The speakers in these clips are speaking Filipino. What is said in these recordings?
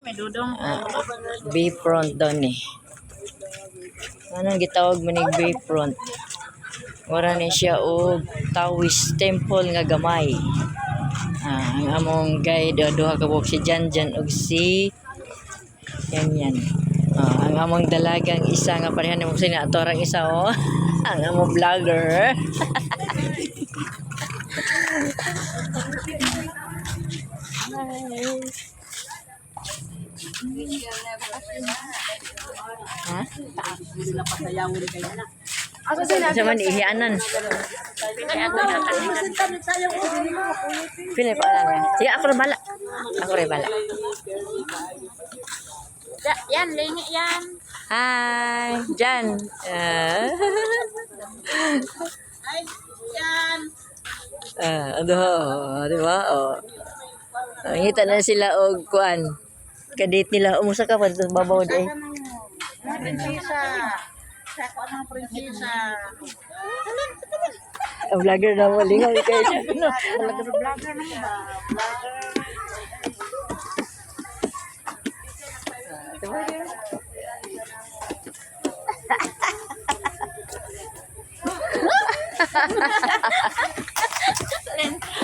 May dudong. Ah, Bayfront daw ni. Anong gitawag mo ni Bayfront? Wala ni siya og Taoist temple nga gamay. Ah, ang among guide duha ka si Janjan ug si yan yan. Ah, ang among dalagang isa nga pareha ni mo sina ato rang isa oh. ang among vlogger. ha? Sa man ihianan. Pili pa lang. Sige, ako bala. Ako rin bala. Ya, yan, lingi yan. Hi, Jan. Ay, yan. Ah, ano, oh, di ba? Oh. Nakita na sila og kuan. Kadate nila umusa ka pa sa babaw di. Prinsesa. Sa ng prinsesa. Ang vlogger na mo lingaw kay siya. Vlogger, vlogger naman ba?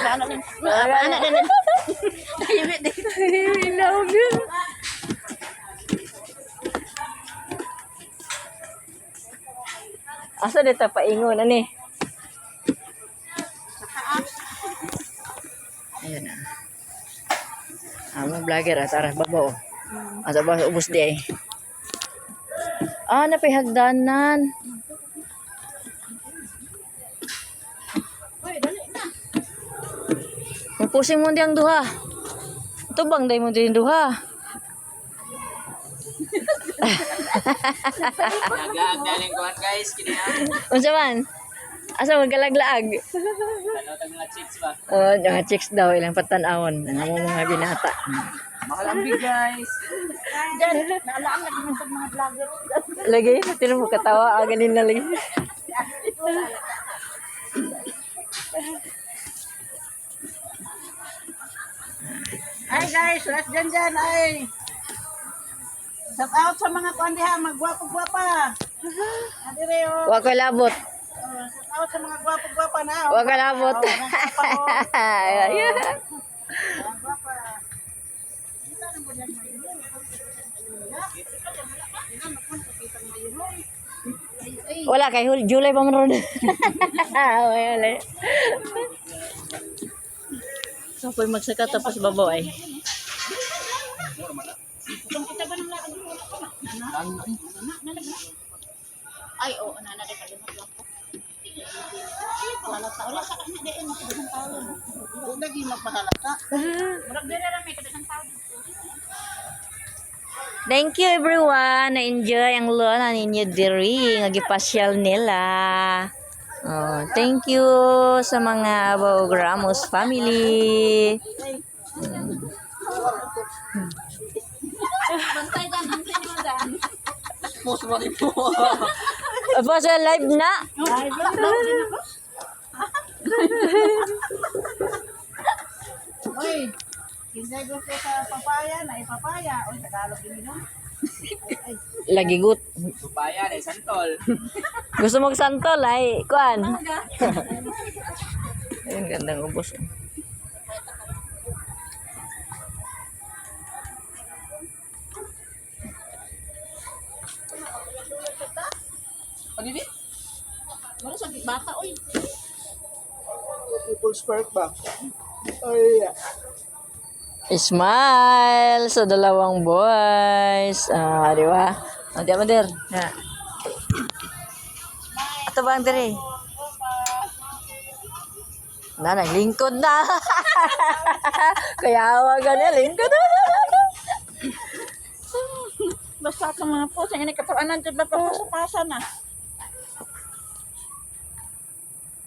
Ano din? Ano Asa dito paingon ani? Ayun na. Amo vlogger at aras babaw. Asa ba ubos di ay. Ah, napihagdanan. Magpusing mo diyang duha. Ito bang day mo din duha? Nagaag daling kuhan guys, kini ha. Unsa man? Asa magkalaglaag? Ano tag mga chicks ba? Oh, mga chicks daw ilang patanawon. Ang amo mga binata. Mahal ang big guys. Diyan, naalaan na sa mga vlogger. Lagi, tino mo katawa ah, ganin na lagi. Ay guys, last dyan dyan ay. Shout out sa mga kuwan diha, magwapo-gwapa. Adi Reo. Wa ko labot. Uh, shout out sa mga gwapo-gwapa na. Wa ko labot. Oh, oh. Wala kay Hul July pa man ron. Wala. So, pwede magsaka tapos babaw ay. Ay, oo, nana de kalimot lang ko. Pahalata. Wala sa kanya de en kadang taon. Kung lagi magpahalata. Murag dire ra may kadang taon. Thank you everyone. Na-enjoy ang lona ninyo diri nga gipasyal nila. Oh, thank you sa mga Abog Ramos family. Bantay dan, ang sinyo dan. Post mo rin po. Aba sa live na. Din ako. Oy, kinsay gusto sa papaya na ipapaya. Oy, Tagalog din no. Lagi gut. Supaya de santol. Gusto mo santol ay kuan. Ayun gandang ubos. Ano di? Wala sa bata oy. People's Park ba? Ay. Smile sa dalawang boys. Ah, di ba? O, di ba, der? Ha. Ito ba ang dere? Na, naglingkod na. Kaya awagan niya, lingkod na. Basta sa mga po, sa inay kataanan jud ba pa sa pasa na.